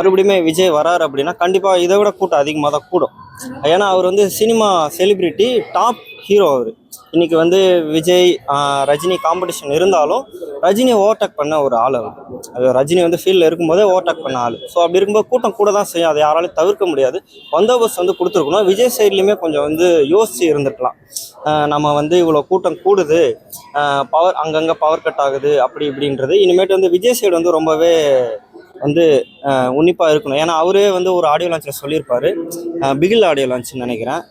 மறுபடியுமே விஜய் வராரு அப்படின்னா கண்டிப்பாக இதை விட கூட்டம் அதிகமாக தான் கூடும். ஏன்னா அவர் வந்து சினிமா செலிபிரிட்டி டாப் ஹீரோ அவர். இன்னைக்கு வந்து விஜய் ரஜினி காம்படிஷன் இருந்தாலும் ரஜினியை ஓவர்டேக் பண்ண ஒரு ஆள் அவர். அது ரஜினி வந்து ஃபீல்டில் இருக்கும்போதே ஓவர்டேக் பண்ண ஆள். ஸோ அப்படி இருக்கும்போது கூட்டம் கூட தான் செய்யும். அதை யாராலையும் தவிர்க்க முடியாது. பந்தோபஸ்த் வந்து கொடுத்துருக்கணும். விஜய் சைட்லேயுமே கொஞ்சம் வந்து யோசிச்சு இருந்திருக்கலாம். நம்ம வந்து இவ்வளோ கூட்டம் கூடுது. பவர் அங்கங்கே பவர் கட் ஆகுது. அப்படி இப்படின்றது. இனிமேட்டு வந்து விஜய் சைடு வந்து ரொம்பவே வந்து உன்னிப்பாக இருக்கணும். ஏன்னா அவரே வந்து ஒரு ஆடியோ லான்ச்சில் சொல்லியிருப்பார். பிகில் ஆடியோ லான்ச்னு நினைக்கிறேன்.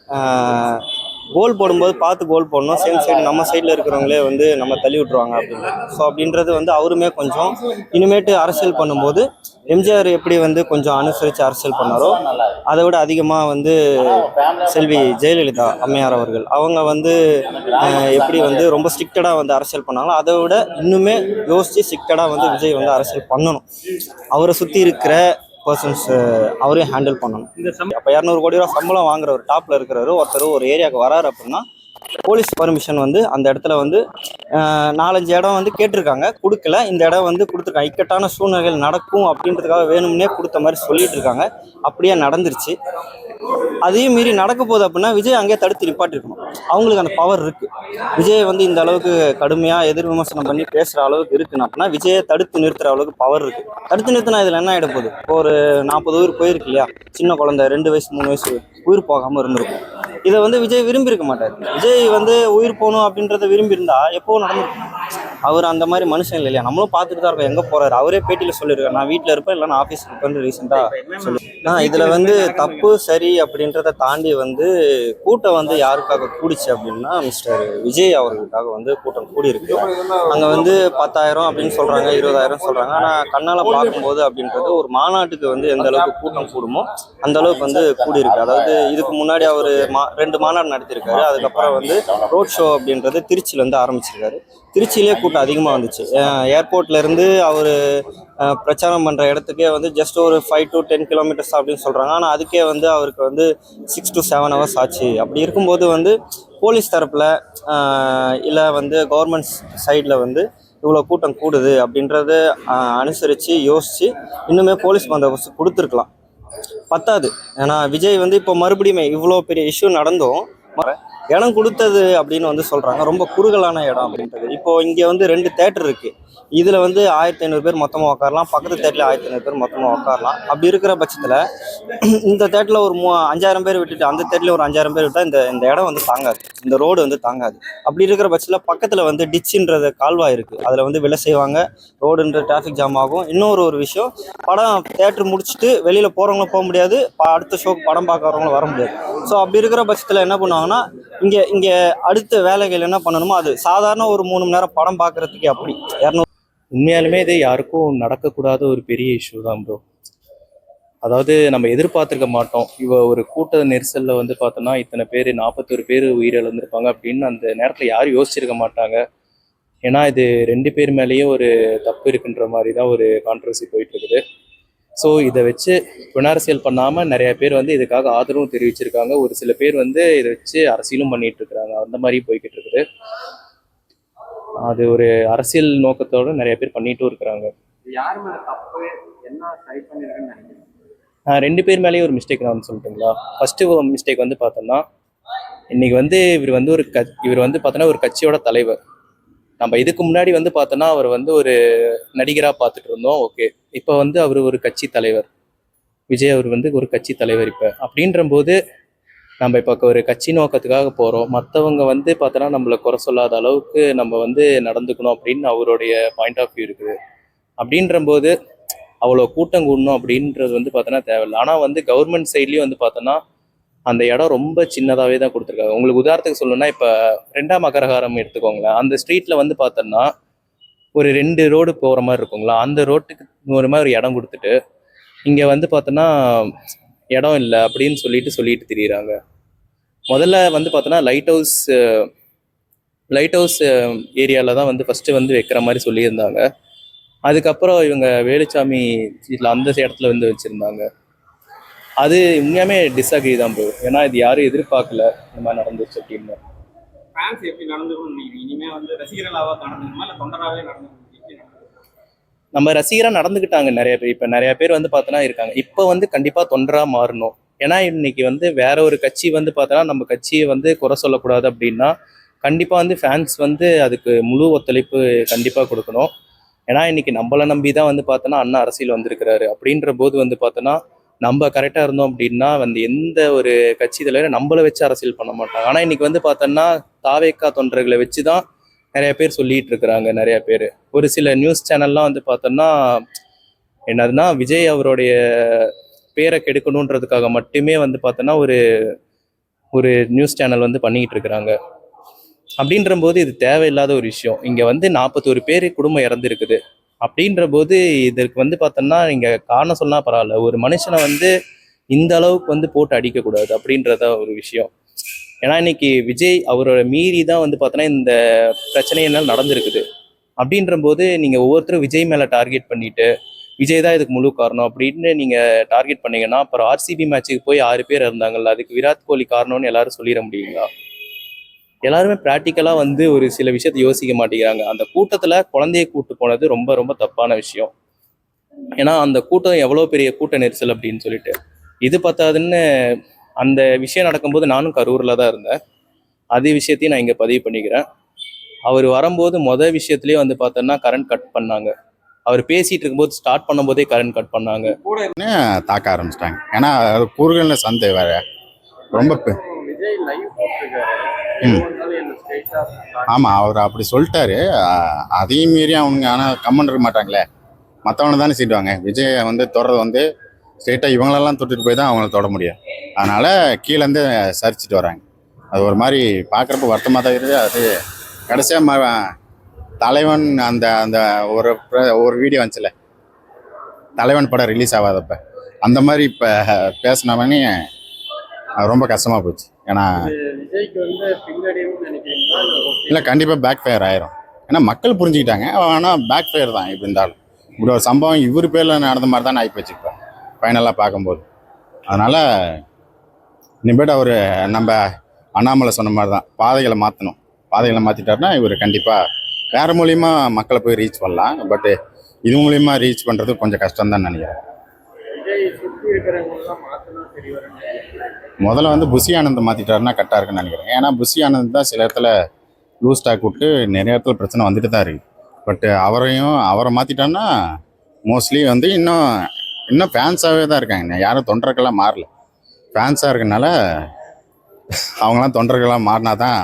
கோல் போடும்போது பார்த்து கோல் போடணும். சேம் சைடு நம்ம சைடில் இருக்கிறவங்களே வந்து நம்ம தள்ளி விட்ருவாங்க அப்படின்னு. ஸோ அப்படின்றது வந்து அவருமே கொஞ்சம் இனிமேட்டு அரசியல் பண்ணும்போது எம்ஜிஆர் எப்படி வந்து கொஞ்சம் அனுசரித்து அரசியல் பண்ணாரோ அதை விட அதிகமாக வந்து செல்வி ஜெயலலிதா அம்மையார் அவர்கள் அவங்க வந்து எப்படி வந்து ரொம்ப ஸ்ட்ரிக்டடாக வந்து அரசியல் பண்ணாங்களோ அதை விட இன்னுமே யோசித்து ஸ்ட்ரிக்டடாக வந்து விஜய் வந்து அரசியல் பண்ணணும். அவரை சுற்றி இருக்கிற பர்சன்ஸ் அவரையும் ஹேண்டில் பண்ணணும். இந்த சம அப்போ இரநூறு கோடி ரூபா சம்பளம் வாங்குற ஒரு டாப்ல இருக்கிறவர் ஒருத்தர் ஒரு ஏரியாவுக்கு வராரு அப்படின்னா போலீஸ் பர்மிஷன் வந்து அந்த இடத்துல வந்து நாலஞ்சு இடம் வந்து கேட்டிருக்காங்க. கொடுக்கல. இந்த இடம் வந்து கொடுத்துருக்காங்க இக்கட்டான சூழ்நிலைகள் நடக்கும் அப்படின்றதுக்காக வேணும்னே கொடுத்த மாதிரி சொல்லிட்டு இருக்காங்க. அப்படியே நடந்துருச்சு. அதையும் மீறி நடக்க போகுது அப்படின்னா விஜய் அங்கேயே தடுத்து நிப்பாட்டிருக்கணும். அவங்களுக்கு அந்த பவர் இருக்கு. விஜய் வந்து இந்த அளவுக்கு கடுமையா எதிர் விமர்சனம் பண்ணி பேசுற அளவுக்கு இருக்குன்னு அப்படின்னா விஜயை தடுத்து நிறுத்துற அளவுக்கு பவர் இருக்கு. தடுத்து நிறுத்தினா இதுல என்ன ஆயிட போகுது? இப்போ ஒரு நாற்பது உயிர் போயிருக்கு இல்லையா? சின்ன குழந்தை ரெண்டு வயசு மூணு வயசு உயிர் போகாம இருந்திருக்கும். இதை வந்து விஜய் விரும்பி இருக்க மாட்டார். விஜய் வந்து உயிர் போகணும் அப்படின்றத விரும்பி இருந்தா எப்போ நடந்திருக்கும்? அவர் அந்த மாதிரி மனுஷன் இல்லை இல்லையா? நம்மளும் பார்த்துட்டு தான் இருக்கோம். எங்க போறாரு? அவரே பேட்டியில சொல்லியிருக்காரு. நான் வீட்டில் இருப்பேன் இல்லை நான் ஆஃபீஸ் இருப்பேன் ரீசெண்டா சொல்லி ஆஹ் இதுல வந்து தப்பு சரி அப்படின்றத தாண்டி வந்து கூட்டம் வந்து யாருக்காக கூடிச்சு அப்படின்னா மிஸ்டர் விஜய் அவர்களுக்காக வந்து கூட்டம் கூடி அங்கே வந்து பத்தாயிரம் அப்படின்னு சொல்கிறாங்க இருபதாயிரம் சொல்கிறாங்க ஆனால் கண்ணால் பார்க்கும்போது அப்படின்றது ஒரு மாநாட்டுக்கு வந்து எந்த அளவுக்கு கூட்டம் கூடுமோ அந்த அளவுக்கு வந்து கூடியிருக்கு. அதாவது இதுக்கு முன்னாடி அவர் மா ரெண்டு மாநாடு நடத்தியிருக்காரு. அதுக்கப்புறம் வந்து ரோட் ஷோ அப்படின்றது திருச்சியில் வந்து ஆரம்பிச்சிருக்காரு. திருச்சியிலே கூட்டம் அதிகமாக வந்துச்சு. ஏர்போர்ட்லேருந்து அவர் பிரச்சாரம் பண்ணுற இடத்துக்கே வந்து ஜஸ்ட் ஒரு ஃபைவ் டு டென் கிலோமீட்டர்ஸ் அப்படின்னு சொல்கிறாங்க ஆனால் அதுக்கே வந்து அவருக்கு வந்து சிக்ஸ் டு செவன் ஹவர்ஸ் ஆச்சு. அப்படி இருக்கும்போது வந்து போலீஸ் தரப்பில் இல்லை வந்து கவர்மெண்ட் சைடில் வந்து இவ்வளோ கூட்டம் கூடுது அப்படின்றத அனுசரித்து யோசித்து இன்னுமே போலீஸ் பந்தோபஸ்து கொடுத்துருக்கலாம். பத்தாது. ஏன்னா விஜய் வந்து இப்போ மறுபடியும் இவ்வளோ பெரிய இஷ்யூ நடந்தும். ம- இடம் கொடுத்தது அப்படின்னு வந்து சொல்கிறாங்க ரொம்ப குறுகலான இடம் அப்படின்றது. இப்போது இங்கே வந்து ரெண்டு தேட்டர் இருக்குது இதில் வந்து ஆயிரத்தி ஐநூறு பேர் மொத்தமாக உட்காரலாம் பக்கத்து தேட்டரில் ஆயிரத்தி ஐநூறு பேர் மொத்தமாக உட்காரலாம் அப்படி இருக்கிற பட்சத்தில் இந்த தேட்டரில் ஒரு மூ அஞ்சாயிரம் பேர் விட்டுட்டு அந்த தேட்டரில் ஒரு அஞ்சாயிரம் பேர் விட்டால் இந்த இந்த இடம் வந்து தாங்காது. இந்த ரோடு வந்து தாங்காது. அப்படி இருக்கிற பட்சத்தில் பக்கத்தில் வந்து டிச்சுன்றது கால்வாய் இருக்குது அதில் வந்து விலை செய்வாங்க. ரோடுன்ற டிராஃபிக் ஜாம் ஆகும். இன்னொரு ஒரு விஷயம் படம் தேட்டர் முடிச்சுட்டு வெளியில் போகிறவங்களும் போக முடியாது. ப- அடுத்த ஷோக்கு படம் பார்க்குறவங்களும் வர முடியாது. ஸோ அப்படி இருக்கிற பட்சத்தில் என்ன பண்ணுவாங்கன்னா இங்கே இங்கே அடுத்த வேலைகள் என்ன பண்ணணுமோ அது சாதாரண ஒரு மூணு மணி நேரம் படம் பார்க்குறதுக்கே அப்படி. இரநூறு உண்மையாலுமே இது யாருக்கும் நடக்கக்கூடாத ஒரு பெரிய இஷ்யூ தான் ப்ரோ அதாவது நம்ம எதிர்பார்த்திருக்க மாட்டோம். இவ ஒரு கூட்ட நெரிசல்ல வந்து பார்த்தோம்னா இத்தனை பேர் நாற்பத்தொரு பேர் உயிரிழந்திருப்பாங்க அப்படின்னு அந்த நேரத்தில் யாரும் யோசிச்சிருக்க மாட்டாங்க. ஏன்னா இது ரெண்டு பேர் மேலேயும் ஒரு தப்பு இருக்குன்ற மாதிரி தான் ஒரு கான்ட்ரவர்சி போயிட்டு இருக்குது. ஸோ இதை வச்சு புனரசியல் பண்ணாமல் நிறைய பேர் வந்து இதுக்காக ஆதரவும் தெரிவிச்சிருக்காங்க. ஒரு சில பேர் வந்து இதை வச்சு அரசியலும் பண்ணிட்டு இருக்கிறாங்க அந்த மாதிரி போய்கிட்டு இருக்குது. அது ஒரு அரசியல் நோக்கத்தோட நிறைய பேர் பண்ணிட்டும் இருக்கிறாங்க. ரெண்டு பேர் மேலேயும் ஒரு மிஸ்டேக் நான் வந்து சொல்லட்டுங்களா? ஃபர்ஸ்ட் மிஸ்டேக் வந்து பார்த்தோம்னா இன்னைக்கு வந்து இவர் வந்து ஒரு க இவர் வந்து பார்த்தோன்னா ஒரு கட்சியோட தலைவர். நம்ம இதுக்கு முன்னாடி வந்து பார்த்தோன்னா அவர் வந்து ஒரு நடிகராக பார்த்துட்டு இருந்தோம். ஓகே. இப்போ வந்து அவர் ஒரு கட்சி தலைவர். விஜய் அவர் வந்து ஒரு கட்சி தலைவர் இப்போ. அப்படின்ற போது நம்ம இப்போ ஒரு கட்சி நோக்கத்துக்காக போகிறோம் மற்றவங்க வந்து பார்த்தோன்னா நம்மளை குறை சொல்லாத அளவுக்கு நம்ம வந்து நடந்துக்கணும் அப்படின்னு அவருடைய பாயிண்ட் ஆஃப் வியூ இருக்குது. அப்படின்றபோது அவ்வளோ கூட்டம் கூடணும் அப்படின்றது வந்து பார்த்தோன்னா தேவையில்லை. ஆனால் வந்து கவர்மெண்ட் சைட்லேயும் வந்து பார்த்தோன்னா அந்த இடம் ரொம்ப சின்னதாகவே தான் கொடுத்துருக்காங்க. உங்களுக்கு உதாரணத்துக்கு சொல்லணும்னா இப்போ ரெண்டாம் அகரகாரம் எடுத்துக்கோங்களேன். அந்த ஸ்ட்ரீட்டில் வந்து பார்த்தோன்னா ஒரு ரெண்டு ரோடு போகிற மாதிரி இருக்குங்களா? அந்த ரோட்டுக்கு ஒரு மாதிரி ஒரு இடம் கொடுத்துட்டு இங்கே வந்து பார்த்தோன்னா இடம் இல்லை அப்படின்னு சொல்லிட்டு சொல்லிட்டு திரியிறாங்க. முதல்ல வந்து பார்த்தோன்னா லைட் ஹவுஸ் லைட் ஹவுஸ் ஏரியாவில் தான் வந்து ஃபஸ்ட்டு வந்து வைக்கிற மாதிரி சொல்லியிருந்தாங்க. அதுக்கப்புறம் இவங்க வேலுச்சாமி இதில் அந்த இடத்துல வந்து வச்சுருந்தாங்க. அது உண்மையாமே டிஸ்அக்ரி தான் ப்ரோ ஏன்னா இது யாரும் எதிர்பார்க்கல இந்த மாதிரி நடந்துச்சு அப்படின்னு. ஃபேன்ஸ் எப்படி நடந்துக்கணும்னு நினைக்கிறீங்க? இனிமே வந்து ரசிகர்களாவா நடந்துக்கணுமா இல்ல தொண்டராகவே நடந்துக்கணும்? எப்படி நடந்துக்கணும்? நம்ம ரசிகரா நடந்துக்கிட்டாங்க நிறைய பேர். இப்ப நிறைய பேர் வந்து பார்த்தோன்னா இருக்காங்க. இப்போ வந்து கண்டிப்பா தொண்டரா மாறணும். ஏன்னா இன்னைக்கு வந்து வேற ஒரு கட்சி வந்து பார்த்தோன்னா நம்ம கட்சியை வந்து குறை சொல்லக்கூடாது அப்படின்னா கண்டிப்பா வந்து ஃபேன்ஸ் வந்து அதுக்கு முழு ஒத்துழைப்பு கண்டிப்பா கொடுக்கணும். ஏன்னா இன்னைக்கு நம்மளை நம்பி தான் வந்து பார்த்தோன்னா அண்ணா அரசியல் வந்திருக்கிறாரு. அப்படின்ற போது வந்து பார்த்தோன்னா நம்ம கரெக்டாக இருந்தோம் அப்படின்னா வந்து எந்த ஒரு கட்சி தலைவரும் நம்மளை வச்சு அரசியல் பண்ண மாட்டாங்க. ஆனால் இன்னைக்கு வந்து பார்த்தோன்னா தாவேக்கா தொண்டர்களை வச்சு தான் நிறைய பேர் சொல்லிட்டு இருக்கிறாங்க நிறைய பேர். ஒரு சில நியூஸ் சேனல்லாம் வந்து பார்த்தோன்னா என்னதுன்னா விஜய் அவருடைய பேரை கெடுக்கணுன்றதுக்காக மட்டுமே வந்து பார்த்தோன்னா ஒரு ஒரு நியூஸ் சேனல் வந்து பண்ணிக்கிட்டு இருக்கிறாங்க. அப்படின்ற போது இது தேவையில்லாத ஒரு விஷயம். இங்கே வந்து நாற்பத்தோரு பேர் குடும்பம் இறந்துருக்குது. அப்படின்ற போது இதற்கு வந்து பார்த்தோன்னா நீங்கள் காரணம் சொன்னால் பரவாயில்ல. ஒரு மனுஷனை வந்து இந்த அளவுக்கு வந்து போட்டு அடிக்கக்கூடாது அப்படின்றத ஒரு விஷயம். ஏன்னா இன்னைக்கு விஜய் அவரோட மீறி தான் வந்து பார்த்தோன்னா இந்த பிரச்சனையினால் நடந்திருக்குது. அப்படின்ற போது நீங்கள் ஒவ்வொருத்தரும் விஜய் மேலே டார்கெட் பண்ணிட்டு விஜய் தான் இதுக்கு முழு காரணம் அப்படின்னு நீங்கள் டார்கெட் பண்ணீங்கன்னா அப்புறம் ஆர்சிபி மேட்ச்சுக்கு போய் ஆறு பேர் இருந்தாங்கல்ல அதுக்கு விராட் கோலி காரணம்னு எல்லாரும் சொல்லிட முடியுங்களா? எல்லாருமே ப்ராக்டிக்கலாக வந்து ஒரு சில விஷயத்தை யோசிக்க மாட்டேங்கிறாங்க. அந்த கூட்டத்தில் குழந்தைய கூட்டு போனது ரொம்ப ரொம்ப தப்பான விஷயம். ஏன்னா அந்த கூட்டம் எவ்வளோ பெரிய கூட்ட நெரிசல் அப்படின்னு சொல்லிட்டு. இது பத்தாதுன்னு அந்த விஷயம் நடக்கும்போது நானும் கரூரில் தான் இருந்தேன். அதே விஷயத்தையும் நான் இங்கே பதிவு பண்ணிக்கிறேன். அவர் வரும்போது மொதல் விஷயத்துலேயே வந்து பார்த்தோன்னா கரண்ட் கட் பண்ணாங்க. அவர் பேசிட்டு இருக்கும்போது ஸ்டார்ட் பண்ணும்போதே கரண்ட் கட் பண்ணாங்க. தாக்க ஆரம்பிச்சிட்டாங்க? ஏன்னா அது கூறுகள்ல சந்தை வேற. ரொம்ப விஜய் லைவ் ம். எது வந்தாலும் என்ன ஸ்ட்ரெயிட்டா ஆமா அவர் அப்படி சொல்லிட்டாரு. அதையும் மீறி அவங்க ஆனால் கம்மன் இருக்க மாட்டாங்களே. மற்றவனை தானே சீட்டுவாங்க. விஜய் வந்து தொடர்றது வந்து ஸ்ட்ரெயிட்டாக இவங்களெல்லாம் தொட்டுட்டு போய் தான் அவங்கள தொட முடியும். அதனால கீழேருந்து சரிச்சிட்டு வராங்க. அது ஒரு மாதிரி பார்க்குறப்ப வருத்தமாக தான் இருக்குது. அது கடைசியாக ம தலைவன் அந்த அந்த ஒரு ஒரு வீடியோ வந்துச்சுல. தலைவன் படம் ரிலீஸ் ஆகாதப்ப. அந்த மாதிரி இப்போ பேசினவனே ரொம்ப கஷ்டமாக போச்சு. ஏன்னா விஜய்க்கு வந்து பின்னடைவுன்னு நினைக்கிறீங்களா? இல்லை கண்டிப்பாக பேக் ஃபயர் ஆயிரும். ஏன்னா மக்கள் புரிஞ்சுக்கிட்டாங்க. ஆனால் பேக் ஃபயர் தான் இப்போ இருந்தாலும் இப்படி ஒரு சம்பவம் இவர் பேரில் நடந்த மாதிரி தான் நான் இப்போ ஃபைனலாக பார்க்கும்போது. அதனால் இனிமேட்டு அவர் நம்ம அண்ணாமலை சொன்ன மாதிரி தான். பாதைகளை மாற்றணும் பாதைகளை மாற்றிட்டாருன்னா இவர் கண்டிப்பாக வேறு மூலியமாக மக்களை போய் ரீச் பண்ணலாம். பட்டு இது மூலியமாக ரீச் பண்ணுறது கொஞ்சம் கஷ்டம் தான் நினைக்கிறேன். முதல்ல வந்து புஷி ஆனந்த் மாற்றிட்டாருன்னா கரெக்டாக இருக்குன்னு நினைக்கிறேன். ஏன்னா புஷி ஆனந்த் தான் சில இடத்துல லூஸ் டாக் விட்டு நிறைய இடத்துல பிரச்சனை வந்துட்டு தான் இருக்கு. பட்டு அவரையும் அவரை மாற்றிட்டான்னா மோஸ்ட்லி வந்து இன்னும் இன்னும் ஃபேன்ஸாகவே தான் இருக்காங்க. யாரும் தொண்டர்களாக மாறல. ஃபேன்ஸாக இருக்கனால அவங்களாம் தொண்டர்களாக மாறினா தான்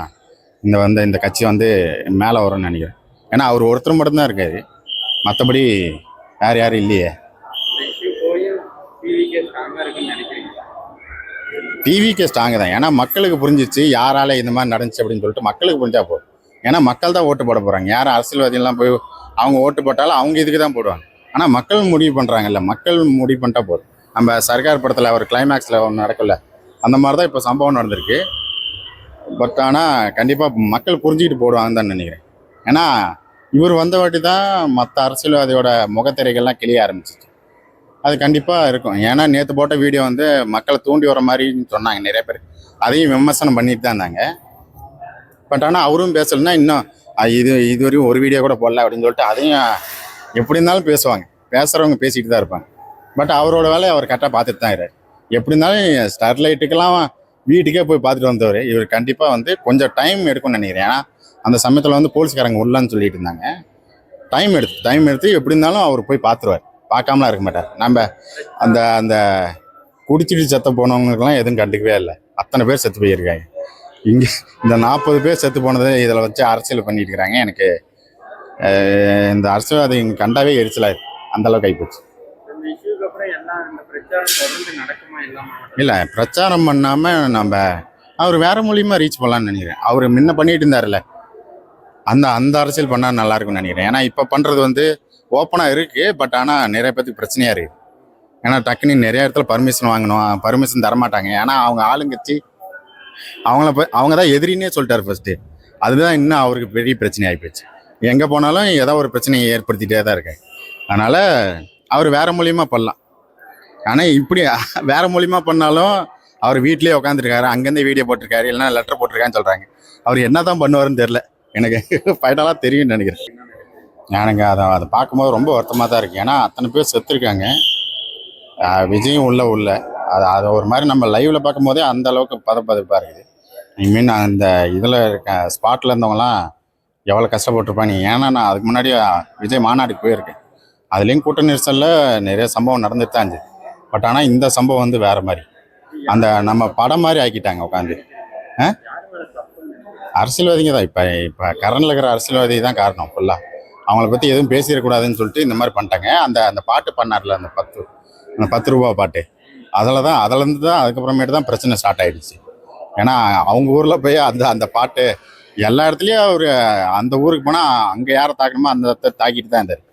இந்த வந்து இந்த கட்சி வந்து மேலே வரும்னு நினைக்கிறேன். ஏன்னா அவர் ஒருத்தர் மட்டும்தான் இருக்காரு. மற்றபடி யார் யாரும் இல்லையே இந்த issue போயும் டிவிக்கே ஸ்ட்ராங்கா இருக்குன்னு நினைக்கிறீங்களா டிவிக்கே ஸ்ட்ராங்கு தான். ஏன்னா மக்களுக்கு புரிஞ்சிச்சு யாரால இந்த மாதிரி நடந்துச்சு அப்படின்னு சொல்லிட்டு மக்களுக்கு புரிஞ்சா போதும். ஏன்னா மக்கள் தான் ஓட்டு போட போறாங்க. யார் அரசியல்வாதிகள்லாம் போய் அவங்க ஓட்டு போட்டாலும் அவங்க இதுக்கு தான் போடுவாங்க. ஆனால் மக்கள் முடிவு பண்ணுறாங்கல்ல மக்கள் முடிவு பண்ணிட்டா போதும். நம்ம சர்க்கார் படத்தில் ஒரு கிளைமேக்ஸில் ஒன்று நடக்கல. அந்த மாதிரி தான் இப்போ சம்பவம் நடந்திருக்கு. பட் ஆனால் கண்டிப்பாக மக்கள் புரிஞ்சுக்கிட்டு போடுவாங்கன்னு தான் நினைக்கிறேன். ஏன்னா இவர் வந்த வாட்டி தான் மற்ற அரசியல்வாதியோட முகத்திரைகள்லாம் கிளிய ஆரம்பிச்சிச்சு. அது கண்டிப்பாக இருக்கும். ஏன்னா நேற்று போட்ட வீடியோ வந்து மக்களை தூண்டி வர மாதிரின்னு சொன்னாங்க நிறைய பேர். அதையும் விமர்சனம் பண்ணிட்டு தான் இருந்தாங்க. பட் ஆனால் அவரும் பேசலைன்னா இன்னும் இது இது இதுவரையும் ஒரு வீடியோ கூட போடல அப்படின்னு சொல்லிட்டு அதையும் எப்படி இருந்தாலும் பேசுவாங்க. பேசுகிறவங்க பேசிகிட்டு தான் இருப்பாங்க. பட் அவரோட வேலையை அவர் கரெக்டாக பார்த்துட்டு தான் இருக்காரு. எப்படி இருந்தாலும் ஸ்டெர்லைட்டுக்கெல்லாம் வீட்டுக்கே போய் பார்த்துட்டு வந்தவர். இவர் கண்டிப்பாக வந்து கொஞ்சம் டைம் எடுக்கும்னு நினைக்கிறேன். ஏன்னா அந்த சமயத்தில் வந்து போலீஸ்காரங்க உள்ளான்னு சொல்லிட்டு இருந்தாங்க. டைம் எடுத்து டைம் எடுத்து எப்படி இருந்தாலும் அவர் போய் பார்த்துருவார். பார்க்காமலாம் இருக்க மாட்டார். நம்ம அந்த அந்த குடிச்சிட்டு செத்த போனவங்களுக்கெல்லாம் எதுவும் கண்டுக்கவே இல்லை. அத்தனை பேர் செத்து போயிருக்காங்க. இங்கே இந்த நாற்பது பேர் செத்து போனது இதில் வச்சு அரசியல் பண்ணிட்டு இருக்கிறாங்க எனக்கு இந்த அரசியல்வாதி கண்டாவே எரிச்சலாக இருக்கு. அந்த அளவுக்கு ஆகிப்போச்சு இல்லை பிரச்சாரம் பண்ணாமல் நம்ம அவர் வேற மூலியமாக ரீச் பண்ணலாம்னு நினைக்கிறேன். அவர் முன்ன பண்ணிட்டு இருந்தார்ல அந்த அந்த அரசியல் பண்ணால் நல்லா இருக்கும்னு நினைக்கிறேன். ஏன்னா இப்போ பண்ணுறது வந்து ஓப்பனாக இருக்குது பட் ஆனால் நிறைய பேத்துக்கு பிரச்சனையாக இருக்குது ஏன்னா டக்குன்னு நிறைய இடத்துல பர்மிஷன் வாங்கணும் பர்மிஷன் தரமாட்டாங்க. ஏன்னா அவங்க ஆளுங்கட்சி அவங்கள அவங்க தான் எதிரின்னே சொல்லிட்டாரு ஃபர்ஸ்ட்டு அதுதான் இன்னும் அவருக்கு பெரிய பிரச்சனை ஆகிப்போச்சு எங்கே போனாலும் ஏதோ ஒரு பிரச்சனையை ஏற்படுத்திட்டே தான் இருக்கேன் அதனால் அவர் வேறு மூலியமாக பண்ணலாம். ஆனால் இப்படி வேறு மூலியமாக பண்ணாலும் அவர் வீட்லேயே உட்காந்துருக்காரு அங்கேருந்து வீடியோ போட்டிருக்காரு இல்லைன்னா லெட்டர் போட்டிருக்கான்னு சொல்கிறாங்க அவர் என்ன தான் பண்ணுவாருன்னு தெரில எனக்கு ஃபைனலாக தெரியும்னு நினைக்கிறேன். எனக்கு அதை அதை பார்க்கும்போது ரொம்ப வருத்தமாக தான் இருக்குது ஏன்னா அத்தனை பேர் செத்துருக்காங்க. விஜயும் உள்ள உள்ள. அது அதை ஒரு மாதிரி நம்ம லைவில் பார்க்கும்போதே அந்த அளவுக்கு பதப்பதப்பாக இருக்குது. ஐ மீன் அந்த இதில் இருக்க ஸ்பாட்டில் இருந்தவங்களாம் எவ்வளோ கஷ்டப்பட்டுருப்பாங்க. ஏன்னா நான் அதுக்கு முன்னாடி விஜய் மாநாடுக்கு போயிருக்கேன். அதுலேயும் கூட்ட நெரிசலில் நிறைய சம்பவம் நடந்துட்டு தான் இருந்துச்சு. பட் ஆனால் இந்த சம்பவம் வந்து வேறு மாதிரி. அந்த நம்ம படம் மாதிரி ஆக்கிட்டாங்க உட்காந்து அரசியல்வாதிங்க தான். இப்போ இப்போ கரண்டில் இருக்கிற அரசியல்வாதி தான் காரணம் ஃபுல்லாக அவங்கள பற்றி எதுவும் பேசிடக்கூடாதுன்னு சொல்லிட்டு இந்த மாதிரி பண்ணிட்டாங்க. அந்த அந்த பாட்டு பண்ணார்ல அந்த பத்து அந்த பத்து ரூபா பாட்டு. அதில் தான் அதுலேருந்து தான் அதுக்கப்புறமேட்டு தான் பிரச்சனை ஸ்டார்ட் ஆயிடுச்சு. ஏன்னா அவங்க ஊரில் போய் அந்த அந்த பாட்டு எல்லா இடத்துலையும் அவர் அந்த ஊருக்கு போனால் அங்கே யாரை தாக்கணுமோ அந்த இடத்த தாக்கிட்டு தான் இருந்தார்.